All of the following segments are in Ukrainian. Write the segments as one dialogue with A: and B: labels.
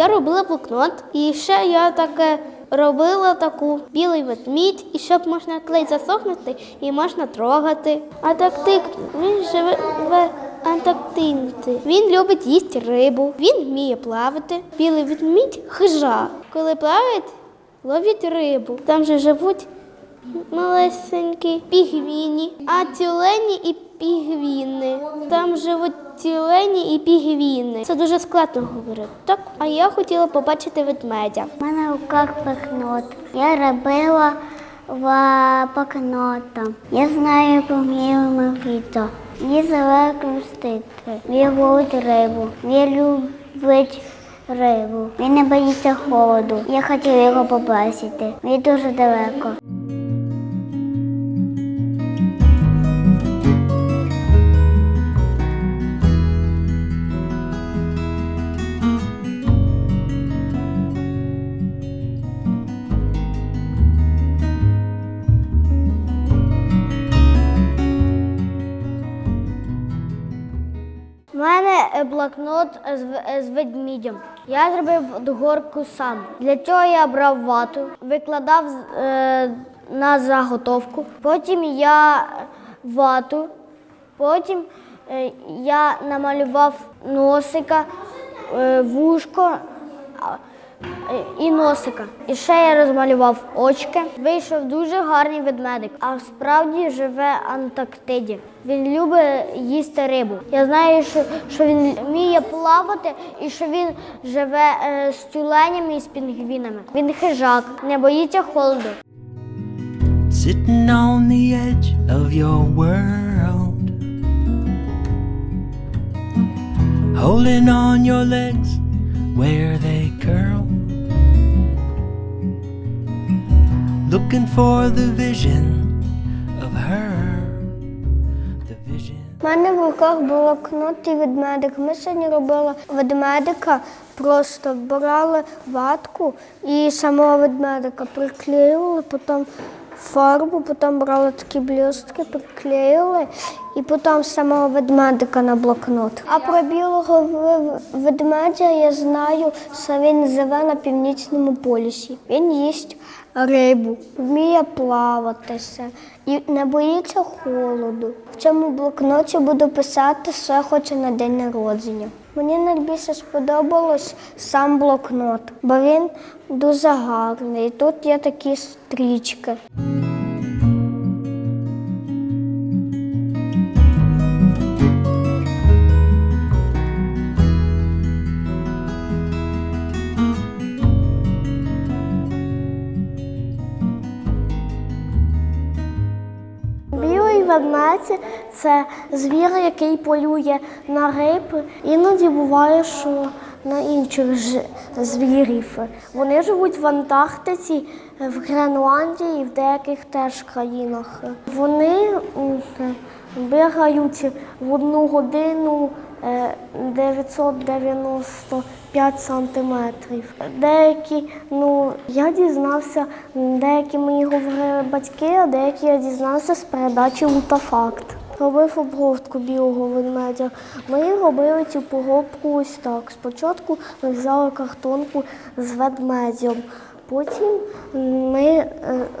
A: Я робила блокнот, і ще я таке робила таку білий ведмідь, і щоб можна клей засохнути і можна трогати. Антарктик, він живе в Антарктиці. Він любить їсти рибу, він вміє плавати. Білий ведмідь хижак. Коли плавають, ловить рибу. Там же живуть малесенькі пігвіні, а тюлені і пігвіни. Там живуть тюлені і пігвіни. Це дуже складно говорити. Так, а я хотіла побачити ведмедя.
B: У мене в руках блокнот. Я робила блокнотом. Я знаю помірами відео. Мені крустити. Він ловить рибу. Він любить рибу. Він не боїться холоду. Я хотіла його побачити. Він дуже далеко.
A: Блокнот з, ведмідем. Я зробив горку сам. Для цього я брав вату, викладав е, на заготовку. Потім я вату, потім е, я намалював носика, е, вушко і носика. І ще я розмалював очки. Вийшов дуже гарний ведмедик, а справді живе в Антарктиді. Він любить їсти рибу. Я знаю, що, що він вміє плавати і що він живе е, з тюленями і з пінгвінами. Він хижак, не боїться холоду.
C: Sitting on the edge of your world. Holding on your legs where they curl. Looking for the vision of her. The vision.
A: У мене в руках блокнот і ведмедик. Ми сьогодні робили ведмедика, просто брали ватку і самого ведмедика приклеювали, потім фарбу, потім брали такі блістки, приклеїли і потім самого ведмедика на блокнот. А про білого ведмедя я знаю, що він живе на північному полюсі. Він їсть рибу, вміє плаватися і не боїться холоду. В цьому блокноті буду писати, що я на день народження. Мені найбільше сподобалось сам блокнот, бо він дуже гарний. І тут є такі стрічки. Ведмедь – це звір, який полює на риб. Іноді буває, що на інших ж- звірів. Вони живуть в Антарктиці, в Гренландії і в деяких теж країнах. Вони бігають в одну годину 995 сантиметрів. Деякі, ну я дізнався, деякі мені говорили батьки, а деякі я дізнався з передачі Лутафакт. Робив обгортку білого ведмедя. Ми робили цю поробку ось так. Спочатку ми взяли картонку з ведмедем. Потім ми е,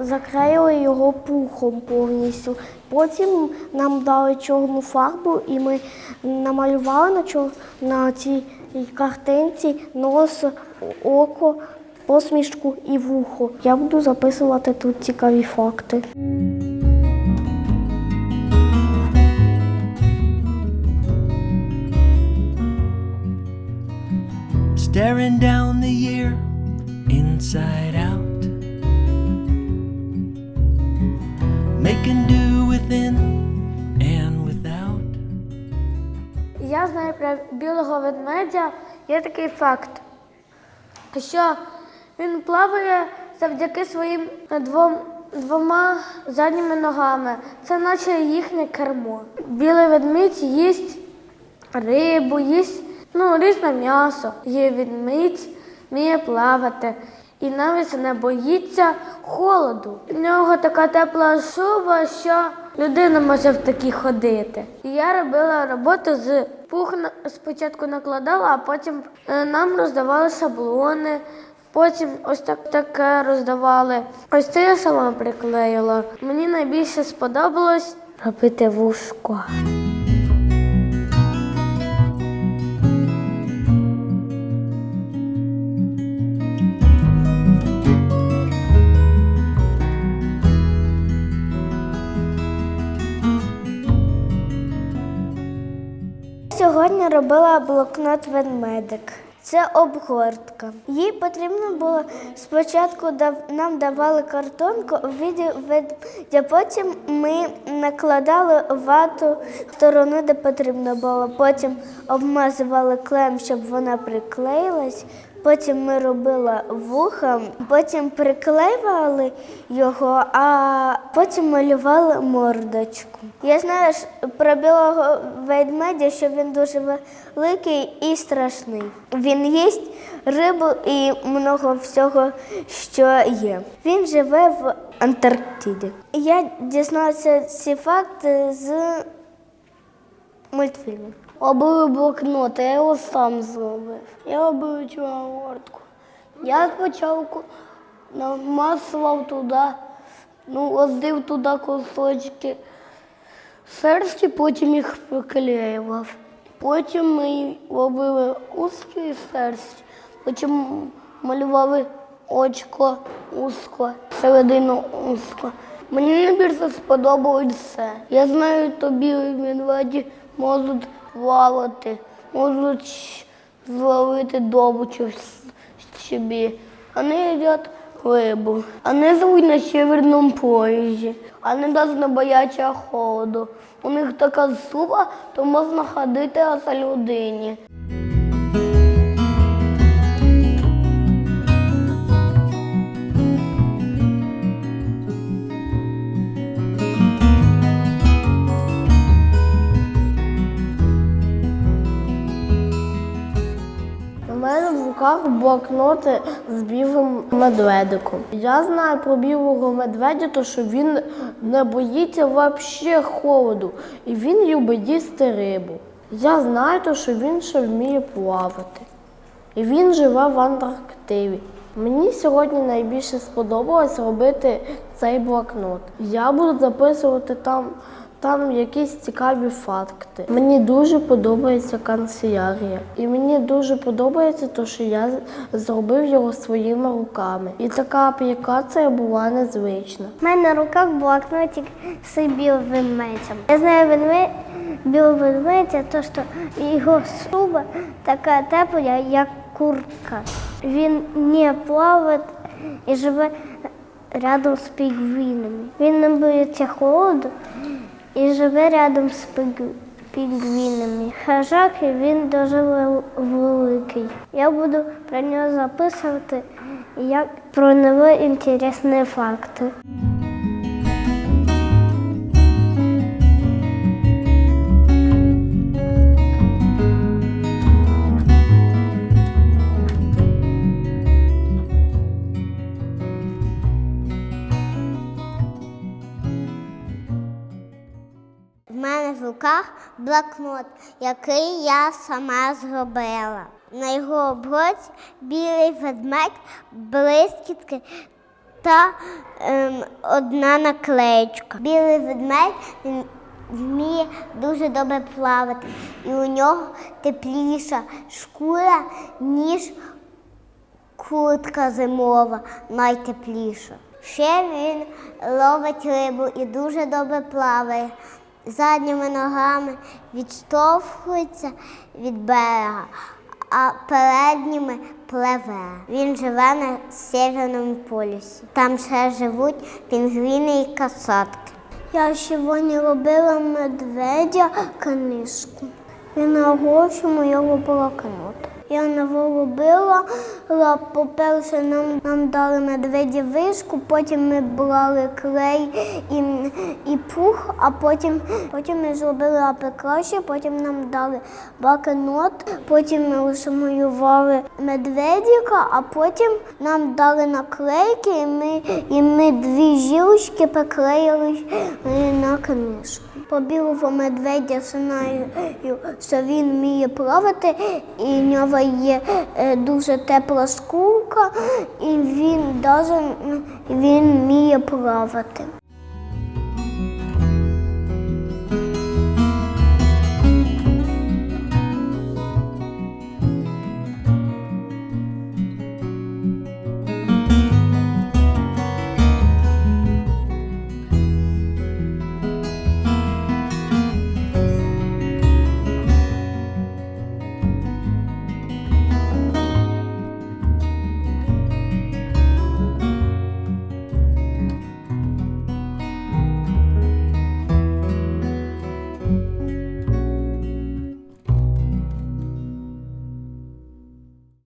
A: заклеїли його пухом повністю. Потім нам дали чорну фарбу, і ми намалювали на, чор... на цій картинці нос, око, посмішку і вухо. Я буду записувати тут цікаві факти.
C: Staring down the year inside out. Making do within and without.
A: Я знаю про білого ведмедя. Є такий факт, що він плаває завдяки своїм двом, двома задніми ногами. Це наче їхнє кермо. Білий ведмідь їсть рибу, їсть ну, різне м'ясо. Є ведмідь, вміє плавати. І навіть не боїться холоду. У нього така тепла шуба, що людина може в такій ходити. І я робила роботу з
D: Пух на- спочатку накладала, а потім е, нам роздавали шаблони. Потім ось так таке роздавали. Ось це я сама приклеїла. Мені найбільше сподобалось робити вушко.
A: Робила блокнот ведмедик. Це обгортка. Їй потрібно було спочатку нам давали картонку в віді ведмедя, потім ми накладали вату в сторону, де потрібно було. Потім обмазували клеєм, щоб вона приклеїлась. Потім ми робили вуха, потім приклеювали його, а потім малювали мордочку. Я знаю про білого ведмедя, що він дуже великий і страшний. Він їсть рибу і много всього, що є. Він живе в Антарктиді. Я дізналася ці факти з мультфільмів.
E: Робив блокнот, я його сам зробив. Я робив цю гортку. Я спочатку намасував туди, ну, роздив туди кусочки шерсті, потім їх приклеював. Потім ми робили узкі шерсть, потім малювали очко, узко, середину узко. Мені найбільше сподобалось все. Я знаю, тобі медведі можуть плавати, можуть зловити добучу собі. Вони їдять рибу. Вони живуть на северному поїзді. Вони навіть не бояться холоду. У них така зуба, то можна ходити за людині.
D: Руках блокноти з білим медведиком. Я знаю про білого медведя, то що він не боїться взагалі холоду і він любить їсти рибу. Я знаю, то, що він ще вміє плавати. І він живе в Антарктиді. Мені сьогодні найбільше сподобалось робити цей блокнот. Я буду записувати там, там якісь цікаві факти. Мені дуже подобається канцелярія. І мені дуже подобається те, що я зробив його своїми руками. І така аплікація була незвична.
A: У мене на руках блокнотик з білим ведмедем. Я знаю ведмедь, білого ведмедя, то що його шуба така тепла, як куртка. Він не плаває і живе рядом з пінгвінами. Він не боїться холоду і живе рядом з пінгвінами. Хижак і він дуже великий. Я буду про нього записувати як про нього інтересні факти.
B: Мене в руках блокнот, який я сама зробила. На його обгорці білий ведмедь, блискітки та ем, одна наклеєчка. Білий ведмедь вміє дуже добре плавати, і у нього тепліша шкура, ніж куртка зимова, найтепліша. Ще він ловить рибу і дуже добре плаває. Задніми ногами відштовхується від берега, а передніми пливе. Він живе на Северному полюсі. Там ще живуть пінгвіни і касатки.
A: Я сьогодні робила медведя книжку. І на гроші моєго блокнота. Я його робила, по-перше, нам, нам дали медведі вишку, потім ми брали клей і, і пух, а потім, потім ми зробили апекраще, потім нам дали блокнот, потім ми лише малювали медведика, а потім нам дали наклейки, і ми, і ми дві жілочки приклеїли е, на книжку.
B: По білого медведя знаю, що він вміє плавати, і нього є е, дуже тепла шкурка, і він даже, він вміє плавати.